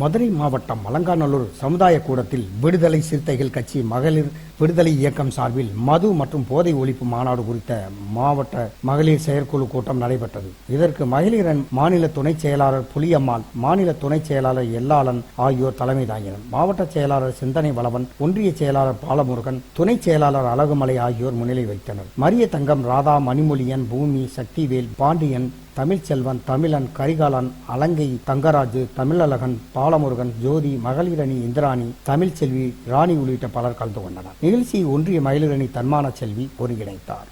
மதுரை மாவட்டம் அலங்காநல்லூர் சமுதாய கூடத்தில் விடுதலை சிறுத்தைகள் கட்சி மகளிர் விடுதலை இயக்கம் சார்பில் மது மற்றும் போதை ஒழிப்பு மாநாடு குறித்த மாவட்ட மகளிர் செயற்குழு கூட்டம் நடைபெற்றது. இதற்கு மகளிர் மாநில துணைச் செயலாளர் புலியம்மாள் மாநில துணைச் செயலாளர் எல்லாளன் ஆகியோர் தலைமை தாங்கினர். மாவட்ட செயலாளர் சிந்தனை வளவன் ஒன்றிய செயலாளர் பாலமுருகன் துணைச் செயலாளர் அழகுமலை ஆகியோர் முன்னிலை வைத்தனர் மரிய தங்கம் ராதா மணிமொழியன் பூமி சக்திவேல் பாண்டியன் தமிழ்ச்செல்வன் தமிழன் கரிகாலன் அலங்கை தங்கராஜு தமிழழகன் பாலமுருகன் ஜோதி மகளிரணி இந்திராணி தமிழ்ச்செல்வி ராணி உள்ளிட்ட பலர் கலந்து கொண்டனர். நிகழ்ச்சியை ஒன்றிய மகளிரணி தன்மான செல்வி ஒருங்கிணைத்தார்.